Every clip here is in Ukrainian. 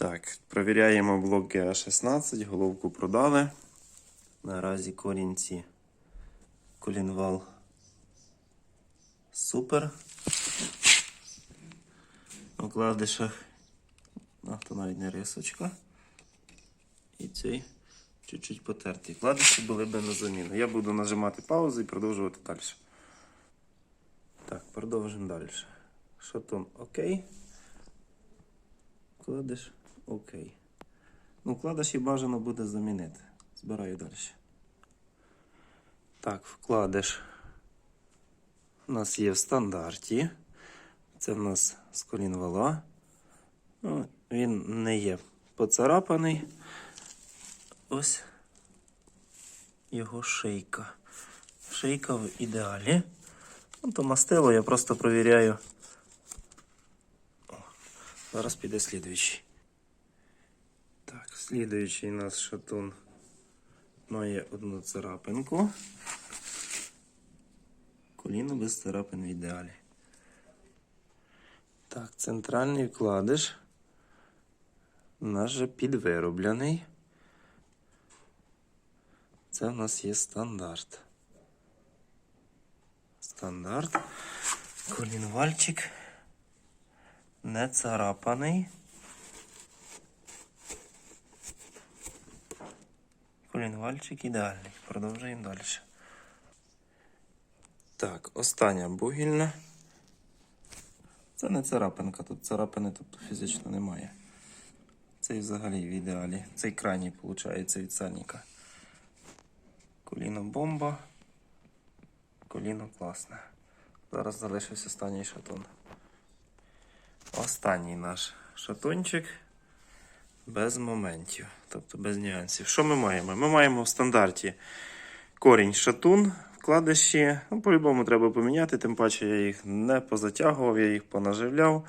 Так, провіряємо блок GA16, головку продали. Наразі корінці колінвал супер. А то навіть не рисочка. І цей чуть-чуть потертий. Вкладиші були би на заміну. Я буду нажимати паузу і продовжувати далі. Так, продовжимо далі. Шатун окей. Вкладиш окей. Ну, вкладиш і бажано буде замінити. Збираю далі. Так, вкладиш. У нас є в стандарті. Це в нас з колінвала. Ну, він не є поцарапаний. Ось його шийка. Шийка в ідеалі. Ну, то мастило я просто провіряю. О, зараз піде слідуючий. Так, слідуючий у нас шатун має одну царапинку. Коліно без царапин в ідеалі. Так, центральний вкладиш. У нас же підвироблений. Це в нас є стандарт. Стандарт. Колінвальчик. Не царапаний. Колінвальчик ідеальний. Продовжуємо далі. Так, остання бугільна. Це не царапинка, тут царапини тобто фізично немає. Цей взагалі в ідеалі. Цей крайній, виходить, від сальника. Коліно бомба. Коліно класне. Зараз залишився останній шатун. Останній наш шатунчик без моментів, тобто без нюансів. Що ми маємо? Ми маємо в стандарті корінь шатун, вкладиші. Ну, по-любому треба поміняти, тим паче я їх не позатягував, я їх понаживляв.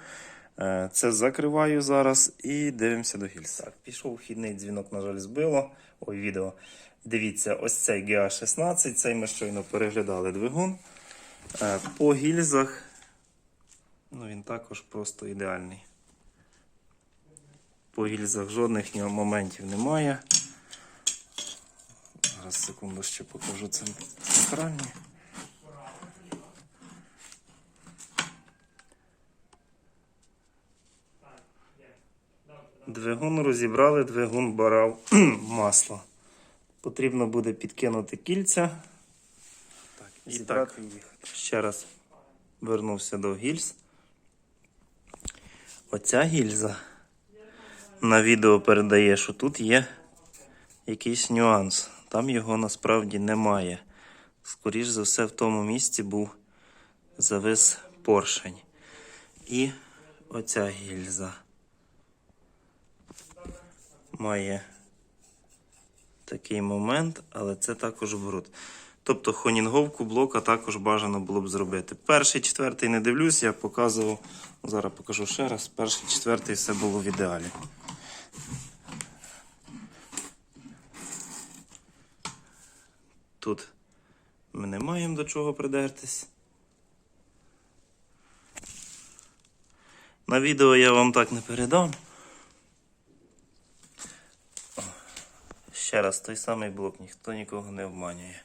Е, Це закриваю зараз і дивимося до гільз. Так, пішов вхідний дзвінок, на жаль, збило. Ой, відео. Дивіться, ось цей GA16, цей ми щойно переглядали двигун. Е, По гільзах, ну він також просто ідеальний. По гільзах жодних моментів немає. Зараз секунду ще покажу це центральні. Двигун розібрали, двигун барав масло. Потрібно буде підкинути кільця. Так, і так, ще раз вернувся до гільз. Оця гільза на відео передає, що тут є якийсь нюанс. Там його насправді немає. Скоріш за все, в тому місці був завис поршень. І оця гільза має такий момент, але це також бруд. Тобто хонінговку блока також бажано було б зробити. Перший, четвертий не дивлюсь, я показував. Зараз покажу ще раз. Перший, четвертий все було в ідеалі. Тут ми не маємо до чого придертись. На відео я вам так не передам. Ще раз той самий блок, ніхто нікого не обманює.